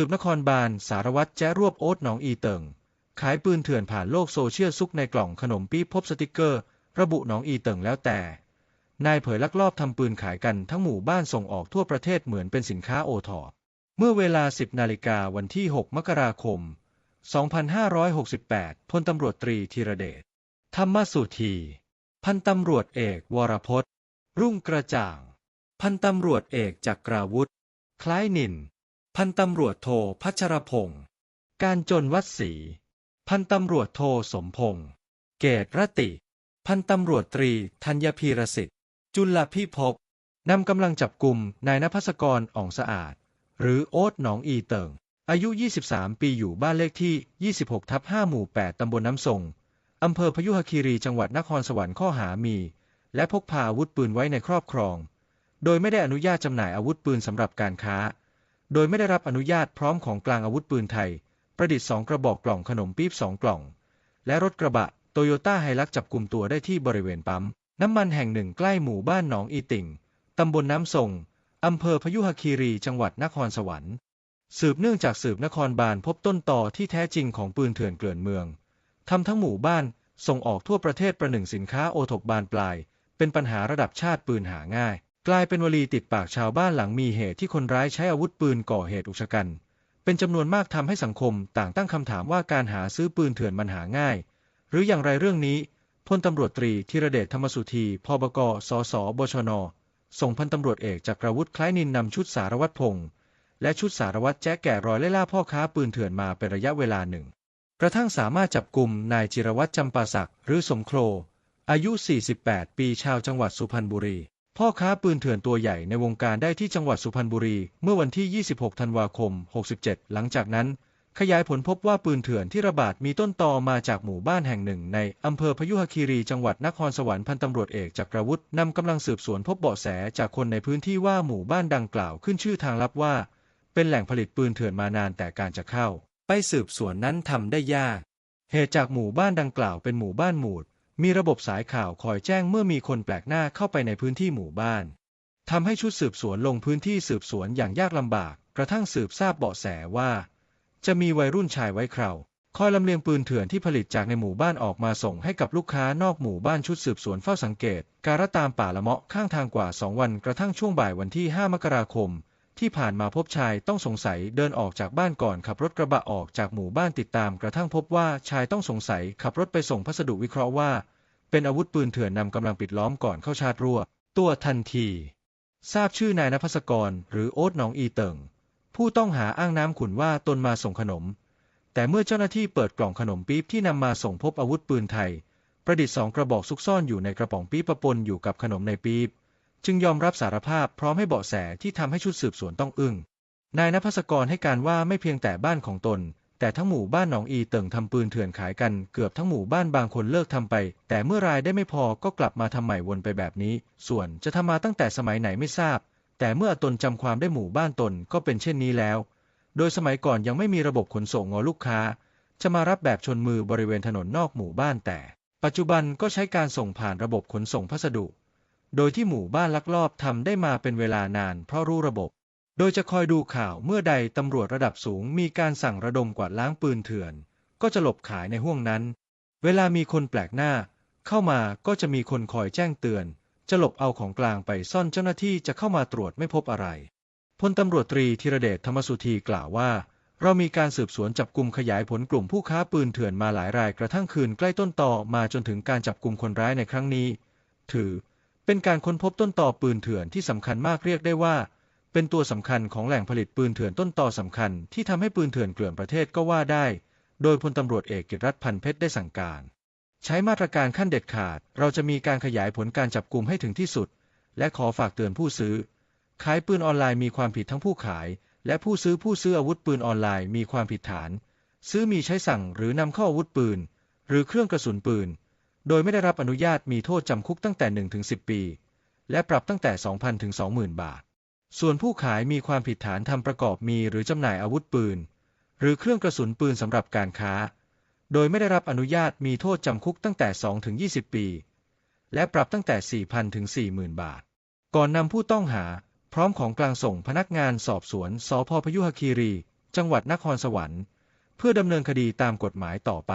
สืบนครบาลสารวัตรแจ้รวบโอ๊ตหนองอีเติงขายปืนเถื่อนผ่านโลกโซเชียลซุกในกล่องขนมปี๊บพบสติกเกอร์ ระบุหนองอีเติงแล้วแต่ นายเผยลักลอบทำปืนขายกันทั้งหมู่บ้านส่งออกทั่วประเทศเหมือนเป็นสินค้าโอทอปเมื่อเวลา 10 นาฬิกาวันที่ 6 มกราคม 2568 พลตำรวจตรีธีรเดช ธรรมสุธี พันตำรวจเอก วรพจน์ รุ่งกระจ่าง พันตำรวจเอกจักราวุธ คล้ายนิน พันตำรวจโทพัชรพงศ์การจนวัดศรีพันตำรวจโทสมพงศ์เกตรติ พันตำรวจตรีธัญพีรสิทธิ์ จุลพิภพนำกำลังจับกลุ่มนายนภัสกรอ่องสะอาด หรือโอ๊ตหนองอีเติง อายุ 23 ปีอยู่บ้านเลขที่ 26 ทับ 5 หมู่ 8 ตำบลน้ำทรงอำเภอพยุหคีรีจังหวัดนครสวรรค์ข้อหามี และพกพาอาวุธปืนไว้ในครอบครอง โดยไม่ได้อนุญาตจำหน่ายอาวุธปืนสำหรับการค้า โดยไม่ได้รับอนุญาตพร้อมของกลางอาวุธปืนไทย ประดิษฐ์สองกระบอกกล่องขนมปี๊บสองกล่อง และรถกระบะโตโยต้าไฮลักจับกลุ่มตัวได้ที่บริเวณปั๊ม น้ำมันแห่งหนึ่งใกล้หมู่บ้านหนองอีติ่ง ตำบลน้ำทรงอำเภอพยุหคีรีจังหวัดนครสวรรค์ สืบเนื่องจากสืบนครบาลพบต้นต่อที่แท้จริงของปืนเถื่อนเกลื่อนเมืองทำทั้งหมู่บ้านส่งออกทั่วประเทศประหนึ่งสินค้าโอทกบานปลาย เป็นปัญหาระดับชาติปืนหาง่าย กลายเป็นวลีติดปากชาวบ้านหลังมีเหตุที่คนร้ายใช้อาวุธปืนก่อเหตุอุกชะกัน เป็นจำนวนมากทำให้สังคมต่างตั้งคำถามว่าการหาซื้อปืนเถื่อนมันหาง่าย หรืออย่างไรเรื่องนี้พลตำรวจตรีธีรเดชธรรมสุธีพบกสสบชน ส่งพันตำรวจเอกจักรวุฒิคล้ายนินนำชุดสารวัตรพงษ์และชุดสารวัตรแจ๊กแกะรอยไล่ล่าพ่อค้าปืนเถื่อนมาเป็นระยะเวลาหนึ่ง กระทั่งสามารถจับกลุ่มนายจิรวัตรจำปาศักดิ์หรือสมโคร อายุ 48 ปีชาวจังหวัดสุพรรณบุรี พ่อค้าปืนเถื่อนตัวใหญ่ในวงการได้ที่จังหวัดสุพรรณบุรี เมื่อวันที่ 26 ธันวาคม 67 หลังจากนั้น ขยายผลพบว่าปืนเถื่อนที่ระบาดมีต้นตอมาจากหมู่บ้านแห่งหนึ่ง ในอำเภอพยุหคีรีจังหวัดนครสวรรค์พันตำรวจเอกจักรวุฒินำกำลังสืบสวนพบเบาะแสจากคนในพื้นที่ว่าหมู่บ้านดังกล่าวขึ้นชื่อทางลับว่า เป็นแหล่งผลิตปืนเถื่อนมานานแต่การจะเข้า ไปสืบสวนนั้นทำได้ยากเหตุจากหมู่บ้านดังกล่าวเป็นหมู่บ้านหมูด มีระบบสายข่าวคอยแจ้งเมื่อมีคนแปลกหน้าเข้าไปในพื้นที่หมู่บ้านทำให้ชุดสืบสวนลงพื้นที่สืบสวนอย่างยากลำบาก กระทั่งสืบทราบเบาะแสว่า จะมีวัยรุ่นชายไว้คราวคอยลำเลียงปืนเถื่อนที่ผลิตจากในหมู่บ้านออกมาส่งให้กับลูกค้านอกหมู่บ้านชุดสืบสวนเฝ้าสังเกต การตามป่าละเมาะข้างทางกว่า 2 วันกระทั่งช่วงบ่ายวันที่ 5 มกราคม ที่ผ่านมาพบชายต้องสงสัยเดินออกจากบ้านก่อนขับรถกระบะออกจากหมู่บ้านติดตามกระทั่งพบว่าชายต้องสงสัยขับรถไปส่งพัสดุวิเคราะห์ว่า เป็นอาวุธปืนเถื่อนนำกำลังปิดล้อมก่อนเข้าชาร์จรั่ว ตัวทันที ทราบชื่อนายนภัสกร หรือโอ๊ตหนองอีเติงผู้ต้องหาอ้างน้ำขุนว่าตนมาส่งขนม แต่เมื่อเจ้าหน้าที่เปิดกล่องขนมปี๊บที่นำมาส่งพบอาวุธปืนไทย ประดิษฐ์สองกระบอกซุกซ่อนอยู่ในกระป๋องปี๊บปะปนอยู่กับขนมในปี๊บ จึงยอมรับสารภาพพร้อมให้เบาะแสที่ทำให้ชุดสืบสวนต้องอึ้ง นายนภัสกรให้การว่าไม่เพียงแต่บ้านของตน แต่ทั้งหมู่บ้านหนองอีเติ่งทำปืนเถื่อนขายกันเกือบทั้งหมู่บ้านบางคนเลิกทำไป แต่เมื่อรายได้ไม่พอก็กลับมาทำใหม่วนไปแบบนี้ ส่วนจะทำมาตั้งแต่สมัยไหนไม่ทราบ แต่เมื่อตนจำความได้หมู่บ้านตนก็เป็นเช่นนี้แล้ว โดยสมัยก่อนยังไม่มีระบบขนส่งงอลูกค้า จะมารับแบบชนมือบริเวณถนนนอกหมู่บ้านแต่ ปัจจุบันก็ใช้การส่งผ่านระบบขนส่งพัสดุ โดยที่หมู่บ้านลักลอบทำได้มาเป็นเวลานานเพราะรู้ระบบ โดยจะคอยดูข่าวเมื่อใดตำรวจระดับสูงมีการสั่งระดมกวาดล้างปืนเถื่อน ก็จะหลบขายในห้วงนั้น เวลามีคนแปลกหน้า เข้ามาก็จะมีคนคอยแจ้งเตือน จะหลบเอาของกลางไปซ่อนเจ้าหน้าที่จะเข้ามาตรวจไม่พบอะไรพลตำรวจตรีธีรเดชธรรมสุธีกล่าวว่า เรามีการสืบสวนจับกลุ่มขยายผลกลุ่มผู้ค้าปืนเถื่อนมาหลายรายกระทั่งคืนใกล้ต้นต่อมาจนถึงการจับกลุ่มคนร้ายในครั้งนี้ ถือ เป็นการค้นพบต้นต่อปืนเถื่อนที่สำคัญมากเรียกได้ว่า เป็นตัวสำคัญของแหล่งผลิตปืนเถื่อนต้นต่อสำคัญที่ทำให้ปืนเถื่อนเกลื่อนประเทศก็ว่าได้ โดยพลตำรวจเอกกิตรัตพันเพชรได้สั่งการ ใช้มาตรการขั้นเด็ดขาด เราจะมีการขยายผลการจับกลุ่มให้ถึงที่สุด และขอฝากเตือนผู้ซื้อ ขายปืนออนไลน์มีความผิดทั้งผู้ขาย และผู้ซื้อผู้ซื้ออาวุธปืนออนไลน์มีความผิดฐาน ซื้อมีใช้สั่งหรือนำเข้าอาวุธปืน หรือเครื่องกระสุนปืน โดยไม่ได้รับอนุญาตมีโทษจำคุกตั้งแต่1ถึง10 ปี และปรับตั้งแต่ 2,000 ถึง 20,000 บาท ส่วนผู้ขายมีความผิดฐานทำประกอบมีหรือจำหน่ายอาวุธปืน หรือเครื่องกระสุนปืนสำหรับการค้า โดยไม่ได้รับอนุญาตมีโทษจำคุกตั้งแต่2ถึง20 ปี และปรับตั้งแต่ 4,000 ถึง 40,000 บาท ก่อนนำผู้ต้องหา พร้อมของกลางส่งพนักงานสอบสวนสพพยุหคีรี จังหวัดนครสวรรค์ เพื่อดำเนินคดีตามกฎหมายต่อไป